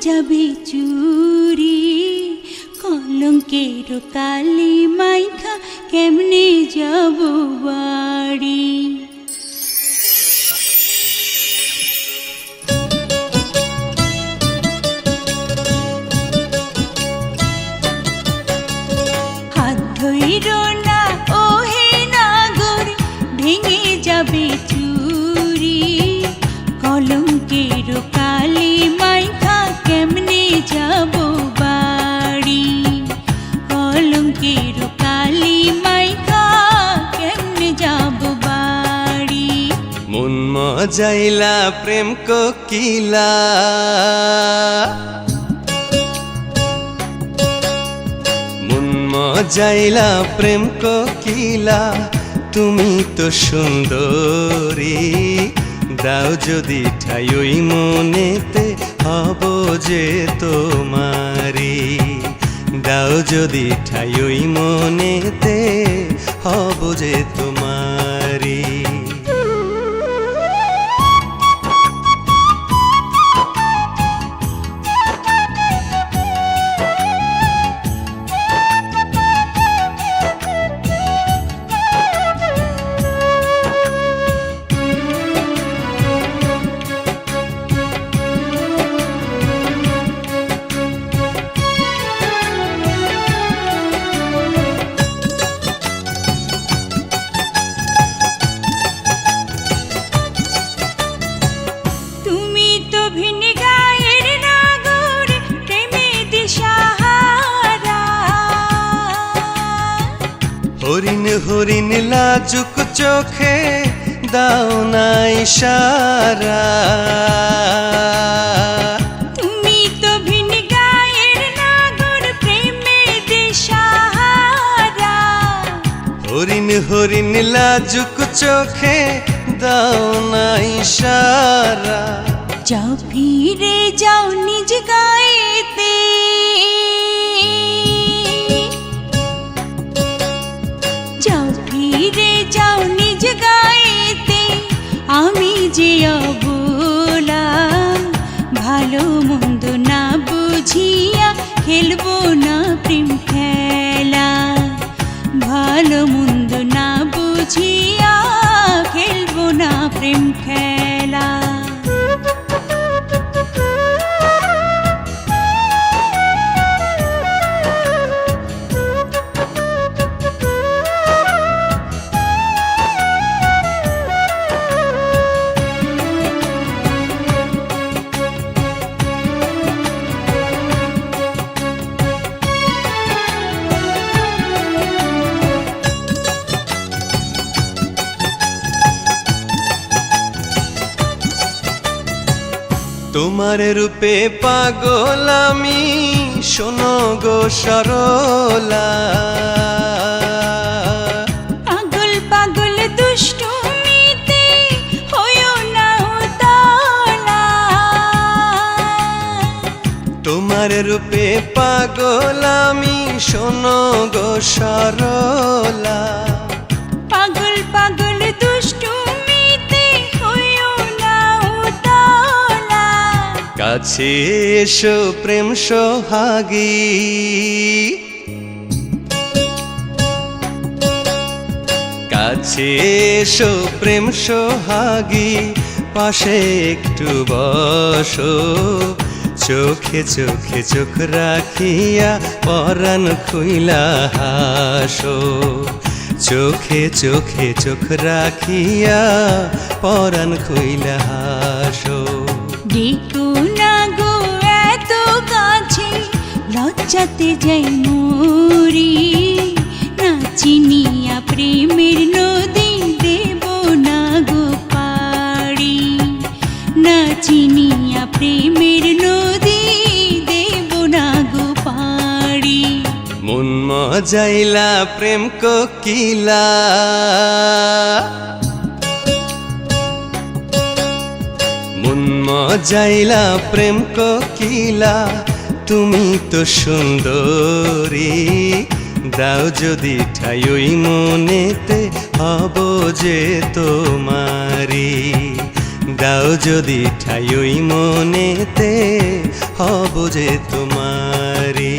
যাবে চুরি? কলঙ্কের কালি মাইখা কেমনে যাব বাড়ি? মজাইলা, প্রেম কোকিলা। মন মজাইলা, প্রেম কোকিলা, তুমি তো সুন্দরী। দাও যদি ঠাই ওই মনেতে, হব যে তোমারি দাও যদি ঠাই ওই মনেতে, হব যে তোমারি হরিণ লাজুক চোখে দাও না ইশারা। হরিণ হরিণ লাজুক চোখে দাও না ইশারা। যাও ফিরে যাও নিজ গায়েতে তোমার রূপে পাগল আমি শোনো গো সরলা। পাগল পাগল দুষ্টুমিতে হইও না উতলা তোমার রূপে পাগল আমি শোনো গো সরলা। কাছে এসো প্রেম সোহাগী। কাছে এসো প্রেম সোহাগী, পাশে একটু বসো। চোখে চোখে চোখ রাখিয়া পরাণ খুইলা হাসো। চোখে চোখে চোখ রাখিয়া পরাণ খুইলা হাসো। লজ্জাতে যাই মরি। না চিনিয়া প্রেমের নদী দেব না গো পাড়ি। না চিনিয়া প্রেমের নদী দেব না গো পাড়ি। মন মজাইলা প্রেম কোকিলা। মন মজাইলা প্রেম কোকিলা। তুমি তো সুন্দরী। দাও যদি ঠাই ওই মনেতে, হব যে তোমারি দাও যদি ঠাই ওই মনেতে, হব যে তোমারি